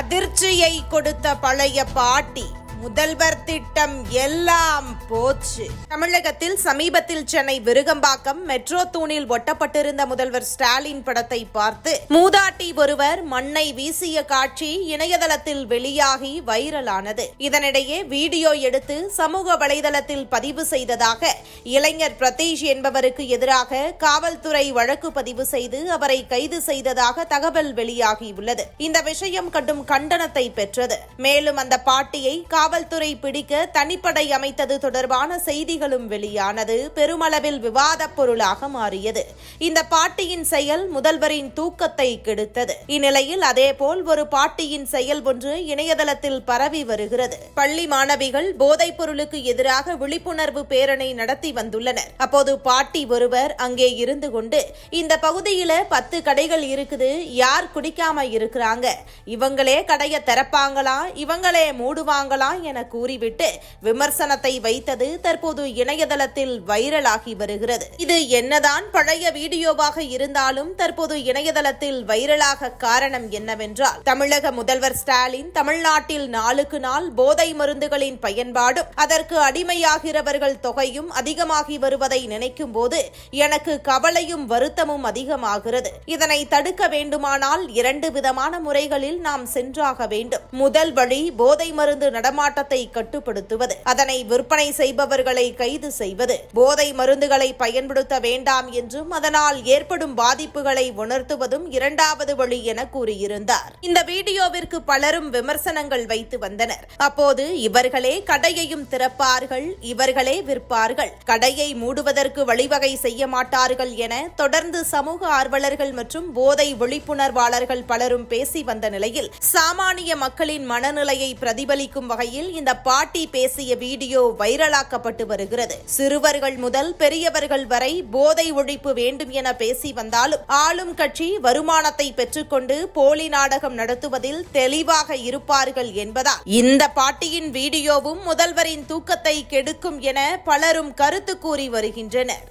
அதிர்ச்சியை கொடுத்த பழைய பாட்டி. முதல்வர் திட்டம் எல்லாம் போச்சு. தமிழகத்தில் சமீபத்தில் சென்னை விருகம்பாக்கம் மெட்ரோ தூணில் ஒட்டப்பட்டிருந்த முதல்வர் ஸ்டாலின் படத்தை பார்த்து மூதாட்டி ஒருவர் மண்ணை வீசிய காட்சி இணையதளத்தில் வெளியாகி வைரலானது. இதனிடையே வீடியோ எடுத்து சமூக வலைதளத்தில் பதிவு செய்ததாக இளைஞர் பிரதீஷ் என்பவருக்கு எதிராக காவல்துறை வழக்கு பதிவு செய்து அவரை கைது செய்ததாக தகவல் வெளியாகியுள்ளது. இந்த விஷயம் கடும் கண்டனத்தை பெற்றது. மேலும் அந்த பாட்டியை காவல்துறை பிடிக்க தனிப்படை அமைத்தது தொடர்பான செய்திகளும் வெளியானது. பெருமளவில் விவாதப் பொருளாக மாறியது. இந்த பாட்டியின் செயல் முதல்வரின் தூக்கத்தை கெடுத்தது. இந்நிலையில் அதேபோல் ஒரு பாட்டியின் செயல் ஒன்று இணையதளத்தில் பரவி வருகிறது. பள்ளி மாணவிகள் போதைப் பொருளுக்கு எதிராக விழிப்புணர்வு பேரணி நடத்தி வந்துள்ளனர். அப்போது பாட்டி ஒருவர் அங்கே இருந்து கொண்டு இந்த பகுதியில பத்து கடைகள் இருக்குது யார் குடிக்காம இருக்கிறாங்க? இவங்களே கடையை திறப்பாங்களா? இவங்களே மூடுவாங்களா? என கூறிவிட்டு விமர்சனத்தை வைத்தது தற்போது இணையதளத்தில் வைரலாகி வருகிறது. இது என்னதான் பழைய வீடியோவாக இருந்தாலும் தற்போது இணையதளத்தில் வைரலாக காரணம் என்னவென்றால் தமிழக முதல்வர் ஸ்டாலின் தமிழ்நாட்டில் நாளுக்கு நாள் போதை மருந்துகளின் பயன்பாடும் அதற்கு அடிமையாகிறவர்கள் தொகையும் அதிகமாகி வருவதை நினைக்கும் போது எனக்கு கவலையும் வருத்தமும் அதிகமாகிறது. இதனை தடுக்க வேண்டுமானால் இரண்டு விதமான முறைகளில் நாம் சென்றாக வேண்டும். முதல் வழி போதை மருந்து நடமாட்டத்தை கட்டுப்படுத்துவது அதனை விற்பனை செய்பவர்களை கைது செய்வது போதை மருந்துகளை பயன்படுத்த வேண்டாம் என்றும் அதனால் ஏற்படும் பாதிப்புகளை உணர்த்துவதும் இரண்டாவது வழி என கூறியிருந்தார். இந்த வீடியோவிற்கு பலரும் விமர்சனங்கள் வைத்து வந்தனர். அப்போது இவர்களே கடையையும் திறப்பார்கள் இவர்களே விற்பார்கள். கடையை மூடுவதற்கு வழிவகை செய்ய மாட்டார்கள் என தொடர்ந்து சமூக ஆர்வலர்கள் மற்றும் போதை விழிப்புணர்வாளர்கள் பலரும் பேசி வந்த நிலையில் சாமானிய மக்களின் மனநிலையை பிரதிபலிக்கும் வகையில் இந்த பாட்டி பேசிய வீடியோ வைரலாக்கப்பட்டு வருகிறது. சிறுவர்கள் முதல் பெரியவர்கள் வரை போதை ஒழிப்பு வேண்டும் என பேசி வந்தாலும் ஆளும் கட்சி வருமானத்தை பெற்றுக்கொண்டு போலி நாடகம் நடத்துவதில் தெளிவாக இருப்பார்கள் என்பதால் இந்த பாட்டியின் வீடியோவும் முதல்வரின் தூக்கத்தை கெடுக்கும் என பலரும் கருத்து கூறி வருகின்றனர்.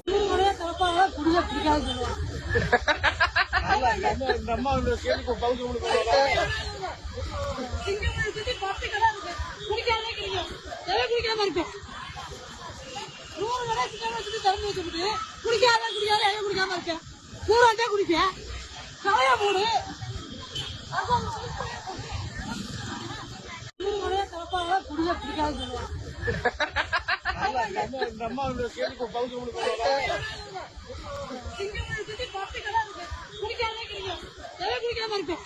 அம்மா கேள்விக்கு பதில் கொடுக்க குடிக்காமலே கிடைக்கும் எதை குடிக்காம இருக்கும் நூறு கடை சிங்கப்பூர் சுத்தி திறந்து வச்சுட்டு குடிக்காத குடிக்காத எதை குடிக்காம இருக்கேன் மூணாண்டே குடிப்பேன் கலையா போடு நூறு முறையா திறப்பாங்க குடிக்க பிடிக்காது சொல்லுவாங்க அம்மா வந்து கேள்விக்கு பதில் கொடுக்க சிங்கப்பூர் சுத்தி பத்து கடை இருக்கு குடிக்காமலே கிடைக்கும் எதை குடிக்காம இருக்கும்